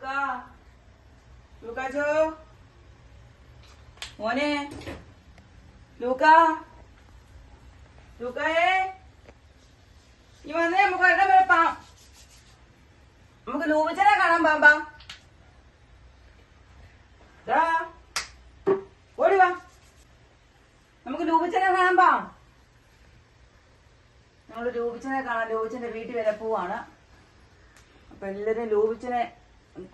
ലൂക്ക ലൂക്കാച്ചോ മോനെ ലൂക്ക ലൂക്കായേ ഈ വന്നേ നമുക്ക് ഒരിടം വരെ പാം നമുക്ക് ലൂബിച്ചനെ കാണാൻ പാമ്പാ ഓടി വാ നമുക്ക് ലൂബിച്ചനെ കാണാൻ പാം നമ്മൾ ലൂബിച്ചനെ കാണാൻ ലൂബിച്ചന്റെ വീട്ടിൽ വരെ പോവാണ്. അപ്പൊ എല്ലാരും ലൂബിച്ചനെ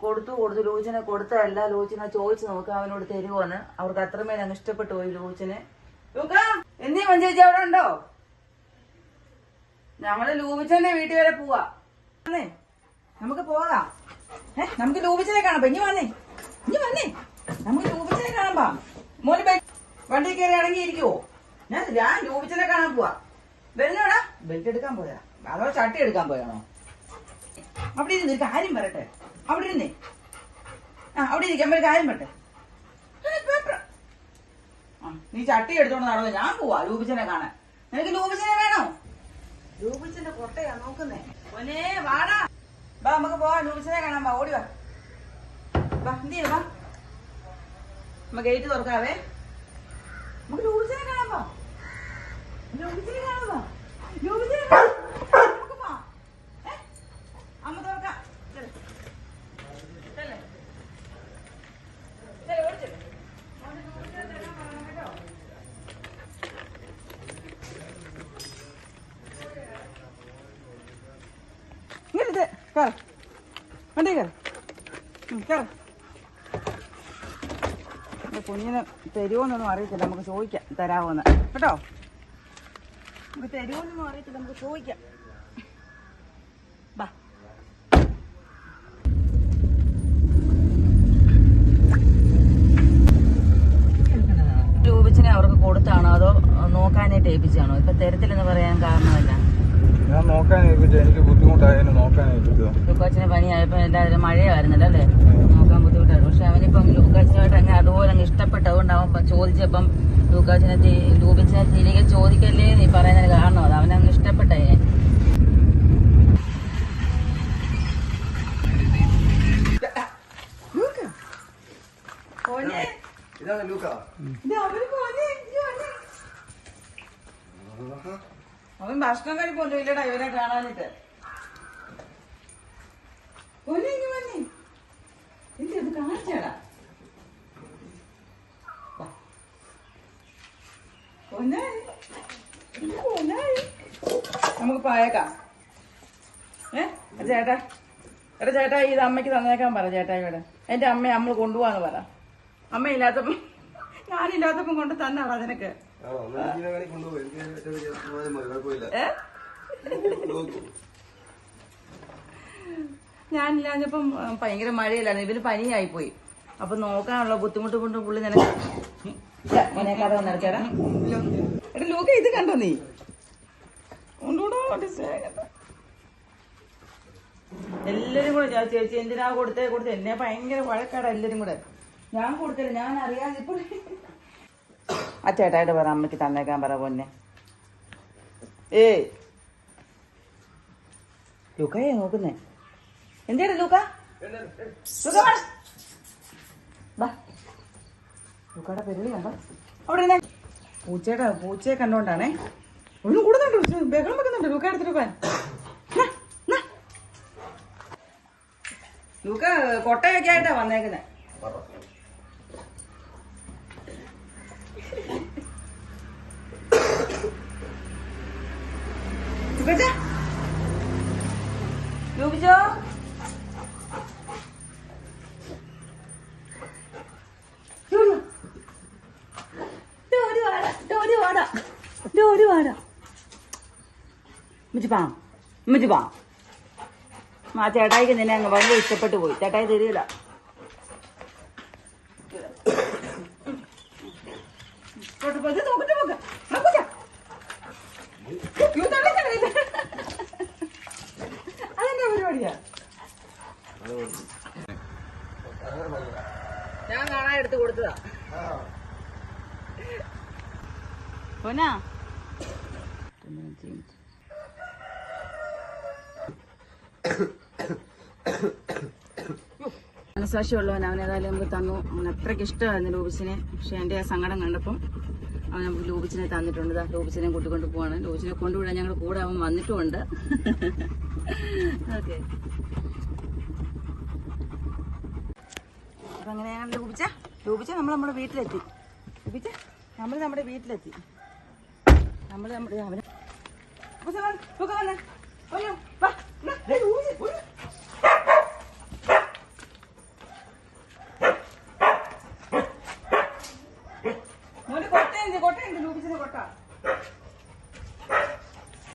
കൊടുത്തു കൊടുത്തു. കൊടുത്ത കൊടുത്തതല്ല ലൂബിച്ചനെ ചോദിച്ചു നോക്കുക അവനോട് തരുമോന്ന് അവർക്ക് അത്രമേൽ അങ്ങ് ഇഷ്ടപ്പെട്ടു പോയി ലൂബിച്ചനെ ലൂക്ക എന്നീ മഞ്ചേച്ചി അവിടെ ഉണ്ടോ? ഞങ്ങൾ ലൂബിച്ചന്റെ വീട്ടിൽ വരെ പോവാ. നമുക്ക് പോകാം. ഏ നമുക്ക് ലൂബിച്ചനെ കാണാം. ഇനി വന്നേ. ഇനി വന്നേ. നമുക്ക് ലൂബിച്ചനെ കാണാം മോന് വണ്ടി കയറി ഇറങ്ങിയിരിക്കുവോ? ഞാൻ ഞാൻ ലൂബിച്ചനെ കാണാൻ പോവാ. വരുന്നോടാ ബെൽറ്റ് എടുക്കാൻ പോയാ അതോ ചട്ടി എടുക്കാൻ പോയാണോ അവിടെ ഇരുന്ന് കാര്യം പറയട്ടെ. അവിടെ ഇരുന്നേ. ആ അവിടെ ഇരിക്കാൻ ഒരു കാര്യം പറ്റേ നീ ചട്ടി എടുത്തോണ്ട് നടന്നു ഞാൻ പോവാ രൂപിച്ചനെ കാണാൻ. നിനക്ക് രൂപിച്ചനെ വേണോ? രൂപിച്ചന്റെ കൊട്ടയാ നോക്കുന്നേ. ഒനേ വാടാ. ബാ നമുക്ക് പോവാ രൂപിച്ചനെ കാണാൻ വാ ഓടി വാ. വാ എന്ത് ചെയ്യും വാ. നമ്മ ഗേറ്റ് തുറക്കാവേ. നമുക്ക് രൂപിച്ചനെ കാണാൻ വാ ലൂബിച്ചനെ കാണാൻ നമുക്ക് വാ ഏ? അമ്മ തുറക്കാം ചെല്ല്. ചെല്ല്. ചെല്ല്, ഓടിച്ചെല്ല്. മോനെ ലൂബിച്ചനെ തരാൻ പറയണം കേട്ടോ. ഇങ്ങോട്ട് കയറ വണ്ടി കയറ കയറ കുഞ്ഞിന് തരുമോന്നൊന്നും അറിയത്തില്ല. നമുക്ക് ചോദിക്കാം. തരാമോന്ന് കേട്ടോ? നമുക്ക് തരുമോന്നൊന്നും അറിയത്തില്ല. നമുക്ക് ചോദിക്കാം. ബാ. രൂപിച്ചിനെ അവർക്ക് കൊടുത്താണോ? അതോ നോക്കാനായിട്ട് ഏൽപ്പിച്ചാണോ? ഇപ്പൊ തരത്തില്ലെന്ന് പറയാൻ കാരണമല്ല. ഞാൻ നോക്കാൻ ഏൽപ്പിച്ചു എനിക്ക് ബുദ്ധിമുട്ടായാലും നോക്കാൻ ഏൽപ്പിച്ചതാ. ലൂക്കാച്ചിന് പനിയായപ്പോ എല്ലാവരും മഴയായിരുന്നല്ലോ അല്ലേ? നോക്കാൻ ബുദ്ധിമുട്ടായിരുന്നു. പക്ഷെ അവനിപ്പം ലൂക്കാച്ചിനായിട്ട് അങ്ങ് അതുപോലെ അങ്ങ് ഇഷ്ടപ്പെട്ടതുകൊണ്ട് അവൻ ചോദിച്ചപ്പം ലൂക്കാച്ചിനെ ലൂപിച്ചാൽ ലൂബിച്ചിനെ തിരികെ ചോദിക്കല്ലേ നീ പറയുന്നതിന് കാരണം അത്. അവനങ്ങ് ഇഷ്ടപ്പെട്ടേ. ഇതാണ് ലൂക്ക. അവൻ ഭക്ഷണം കഴിപ്പൊന്നും ഇല്ലടാ ഇവനെ കാണാനിട്ട് പൊന്നെ ഇങ്ങ് എന്റെ ഇത് കാണിച്ചാടാ. നമുക്ക് പായക്കാം. ഏ? ചേട്ടാ. എടാ ചേട്ടാ ഇത് അമ്മയ്ക്ക് തന്നേക്കാൻ പറ ചേട്ടായിയോട് എന്റെ അമ്മയെ നമ്മൾ കൊണ്ടുപോവാന്ന് പറ. അമ്മ ഇല്ലാത്തപ്പം ഞാനില്ലാത്തപ്പം കൊണ്ട് തന്നാടാ നിനക്ക്. ഞാനില്ലാഞ്ഞപ്പം ഭയങ്കര മഴയില്ലായിരുന്നു. ഇവർ പനിയായി പോയി അപ്പൊ നോക്കാനുള്ള ബുദ്ധിമുട്ട് കൊണ്ട് പുള്ളി നിനക്ക് കഥ വന്നിറക്കാടാ എടാ. ലൂക്ക ഇത് കണ്ടോ നീ? എല്ലാരും കൂടെ ഞാൻ ചേച്ചി എന്തിനാ കൊടുത്തേ? കൊടുത്തേ. എന്നെ ഭയങ്കര വഴക്കാടാ എല്ലാരും കൂടെ. ഞാൻ കൊടുത്തില്ല ഞാൻ അറിയാതെ ഇപ്പോൾ ആ ചേട്ടായിട്ട് പറ അമ്മയ്ക്ക് തന്നേക്കാൻ പറ പൊന്നെ. ഏയ്. ലുക്കയെ നോക്കുന്നേ. എന്തേടാ ലൂക്ക? ലൂക്ക ലൂക്കയുടെ പെരുളി കണ്ടോ? അവിടെ ഇരുന്നേ. പൂച്ചയുടെ പൂച്ചയെ കണ്ടോണ്ടാണേ. ഒന്നും കൂടുന്നുണ്ട് ബഹളം വെക്കുന്നുണ്ട്. ലൂക്ക എടുത്തിട്ട് പോവാൻ. ലൂക്ക കൊട്ടയൊക്കെ ആയിട്ടാ വന്നേക്കുന്നെ ലൂക്കച്ചാ. ലൂബിച്ചോ ജോലി. ജോലി വാടാ, ജോലി വാടാ, ജോലി വാടാ. ഉമ്മച്ചി പാ ഉമ്മച്ചി പാ ആ ചേട്ടായിക്ക് നിന്നെ അങ്ങ് ഭയങ്കര ഇഷ്ടപ്പെട്ടു പോയി. ചേട്ടായി തരില്ല പരിപാടിയാ? ഞാൻ കാണാൻ എടുത്തു കൊടുത്തതാ. പൊന്നാ? മനസാക്ഷിയുള്ളവൻ അവൻ ഏതായാലും നമുക്ക് തന്നു. അവൻ അത്രയ്ക്ക് ഇഷ്ടമായിരുന്നു ലൂബിച്ചിനെ പക്ഷെ എന്റെ ആ സങ്കടം കണ്ടപ്പം അവൻ നമുക്ക് ലൂബിച്ചിനെ തന്നിട്ടുണ്ട്. ദാ ലൂബിച്ചിനെ കൂട്ടിക്കൊണ്ട് പോവാണ്. ലൂബിച്ചിനെ കൊണ്ടുവിടാൻ ഞങ്ങൾ കൂടെ അവൻ വന്നിട്ടുമുണ്ട് ഓക്കെ. അപ്പം അങ്ങനെയാണ് ലോപിച്ച ലോപിച്ച നമ്മൾ നമ്മുടെ വീട്ടിലെത്തി. ലോപിച്ച നമ്മൾ നമ്മുടെ വീട്ടിലെത്തി. നമ്മൾ നമ്മുടെ അവന് Aleluia! Aleluia!